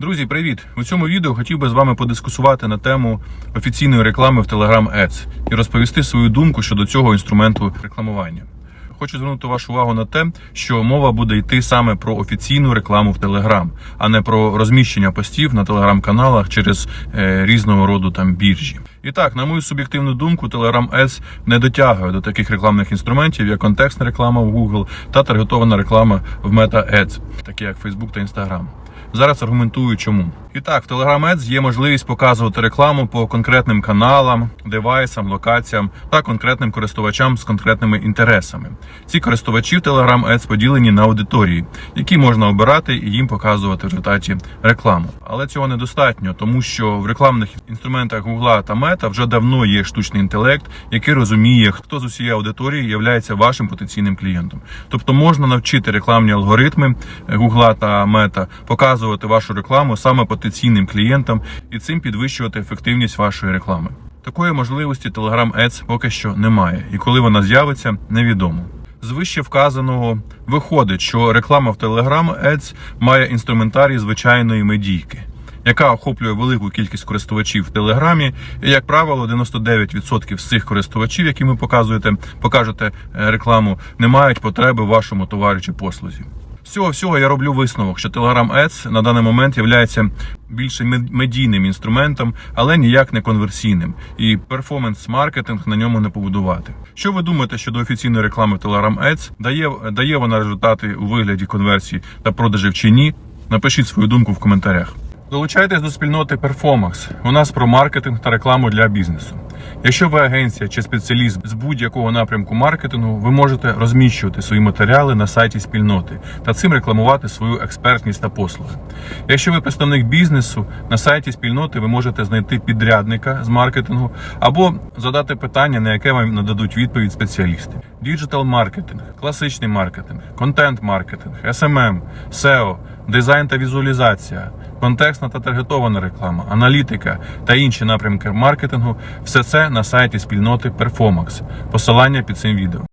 Друзі, привіт! У цьому відео хотів би з вами подискусувати на тему офіційної реклами в Telegram Ads і розповісти свою думку щодо цього інструменту рекламування. Хочу звернути вашу увагу на те, що мова буде йти саме про офіційну рекламу в Telegram, а не про розміщення постів на телеграм-каналах через е, різного роду там біржі. І так, на мою суб'єктивну думку, Telegram Ads не дотягує до таких рекламних інструментів, як контекстна реклама в Google та таргетована реклама в Meta Ads, такі як Facebook та Instagram. Зараз аргументую, чому. І так, в Telegram Ads є можливість показувати рекламу по конкретним каналам, девайсам, локаціям та конкретним користувачам з конкретними інтересами. Ці користувачі в Telegram Ads поділені на аудиторії, які можна обирати і їм показувати в результаті рекламу. Але цього недостатньо, тому що в рекламних інструментах Google та Meta вже давно є штучний інтелект, який розуміє, хто з усієї аудиторії є вашим потенційним клієнтом. Тобто можна навчити рекламні алгоритми Google та Meta показувати вашу рекламу саме потенційним клієнтам і цим підвищувати ефективність вашої реклами. Такої можливості Telegram Ads поки що немає, і коли вона з'явиться, невідомо. З вище вказаного виходить, що реклама в Telegram Ads має інструментарій звичайної медійки, яка охоплює велику кількість користувачів в Телеграмі. І, як правило, 99% з цих користувачів, які ви показуєте, покажете е, рекламу, не мають потреби в вашому товарі чи послузі. З цього всього я роблю висновок, що Telegram Ads на даний момент є більше медійним інструментом, але ніяк не конверсійним. І перформанс-маркетинг на ньому не побудувати. Що ви думаєте щодо офіційної реклами Telegram Ads? Дає, дає вона результати у вигляді конверсій та продажів чи ні? Напишіть свою думку в коментарях. Долучайтесь до спільноти Performax. У нас про маркетинг та рекламу для бізнесу. Якщо ви агенція чи спеціаліст з будь-якого напрямку маркетингу, ви можете розміщувати свої матеріали на сайті спільноти та цим рекламувати свою експертність та послуги. Якщо ви представник бізнесу, на сайті спільноти ви можете знайти підрядника з маркетингу або задати питання, на яке вам нададуть відповідь спеціалісти. Діджитал маркетинг, класичний маркетинг, контент маркетинг, SMM, SEO, дизайн та візуалізація, контекстна та таргетована реклама, аналітика та інші напрямки маркетингу все це на сайті спільноти Performax. Посилання під цим відео.